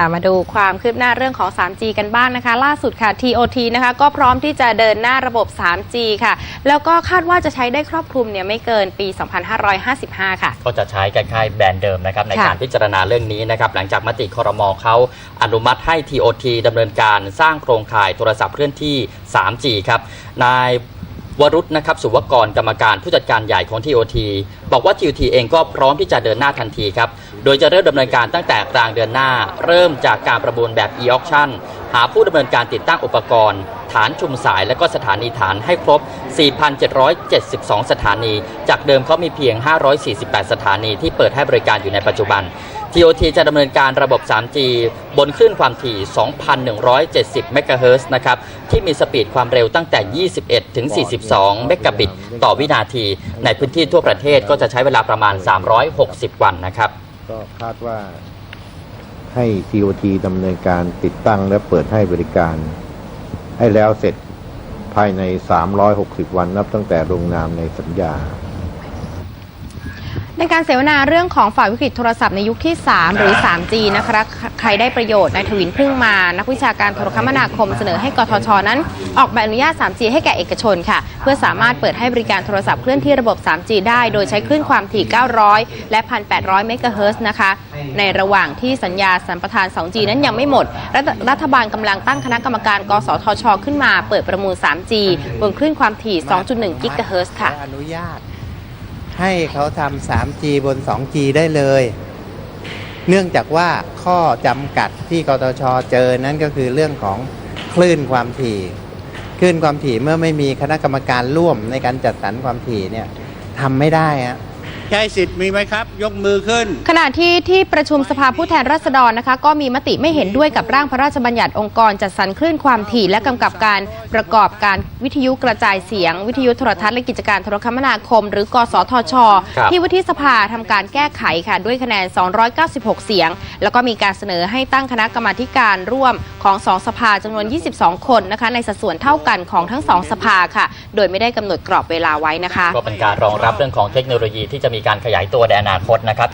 ค่ะมาดูความคืบหน้าเรื่องของ 3G กันบ้างนะคะ ล่าสุดค่ะ TOT นะคะ ก็พร้อมที่จะเดินหน้าระบบ 3G ค่ะ แล้วก็คาดว่าจะใช้ได้ครอบคลุมเนี่ยไม่เกินปี 2555 ค่ะ ก็จะใช้คล้ายๆแบรนด์เดิมนะครับ ในค่ะการพิจารณาเรื่องนี้นะครับ หลังจากมติครมเขาอนุมัติให้ TOT ดำเนินการสร้างโครงข่ายโทรศัพท์เคลื่อนที่ 3G ครับนายวรุษนะครับสุวกรกรรมการผู้จัดการใหญ่ของ TOT บอกว่า TOT เองก็พร้อมที่จะเดินหน้าทันทีครับ โดยจะเริ่มดำเนินการตั้งแต่กลางเดือนหน้า เริ่มจากการประมูลแบบ e-auction หาผู้ดำเนินการติดตั้งอุปกรณ์ ฐานชุมสายและก็สถานีฐานให้ครบ 4,772 สถานี จากเดิมเขามีเพียง 548 สถานีที่เปิดให้บริการอยู่ในปัจจุบัน TOT จะดำเนินการระบบ 3G บนคลื่นความถี่ 2,170 เมกะเฮิรตซ์นะครับ ที่มีสปีดความเร็วตั้งแต่ 21 ถึง 42 เมกะบิตต่อวินาที ในพื้นที่ทั่วประเทศก็จะใช้เวลาประมาณ 360 วันนะครับ ก็คาดว่าให้ TOT ดำเนินการติดตั้งและเปิดให้บริการ ให้แล้วเสร็จภายใน 360 วันนับตั้งแต่ลงนามในสัญญา ในการเสวนาเรื่องของฝ่ายวิกฤตโทรศัพท์ในยุคที่ 3 หรือ 3G นะคะใครได้ประโยชน์นายทวินพึ่งมา นักวิชาการโทรคมนาคมเสนอให้กทชนั้น ออกใบอนุญาต 3G ให้แก่เอกชนค่ะ เพื่อสามารถเปิดให้บริการโทรศัพท์เคลื่อนที่ระบบ 3G ได้ โดยใช้คลื่นความถี่ 900 และ 1,800 เมกะเฮิรตซ์นะคะ ในระหว่างที่สัญญาสัมปทาน 2G นั้นยังไม่หมดรัฐรัฐบาลกำลังตั้งคณะกรรมการ กสทช ขึ้นมา เปิดประมูล 3G บนคลื่นความถี่ 2.1 กิกะเฮิรตซ์ค่ะขออนุญาต ให้เขาทำ 3G บน 2G ได้เลย เนื่องจากว่าข้อจำกัดที่กตชเจอนั่นก็คือเรื่องของคลื่นความถี่ คลื่นความถี่เมื่อไม่มีคณะกรรมการร่วมในการจัดสรรความถี่เนี่ยทำไม่ได้ฮะ ใช้สิทธิ์มีไหมครับ ยกมือขึ้น ขณะที่ที่ประชุมสภาผู้แทนราษฎรนะคะ ก็มีมติไม่เห็นด้วยกับร่างพระราชบัญญัติองค์กรจัดสรรคลื่นความถี่ และกำกับการประกอบการวิทยุกระจายเสียง วิทยุโทรทัศน์และกิจการโทรคมนาคม หรือกสทชครับที่วุฒิสภาทำการแก้ไขค่ะด้วยคะแนน 296 เสียง แล้วก็มีการเสนอให้ตั้งคณะกรรมาธิการร่วมของสองสภาจำนวน 22 คนนะคะในสัดส่วนเท่ากันของทั้งสองสภาค่ะ โดยไม่ได้กำหนดกรอบเวลาไว้นะคะ ก็เป็นการรองรับเรื่องของเทคโนโลยีที่จะมีการขยายตัวในอนาคตนะครับ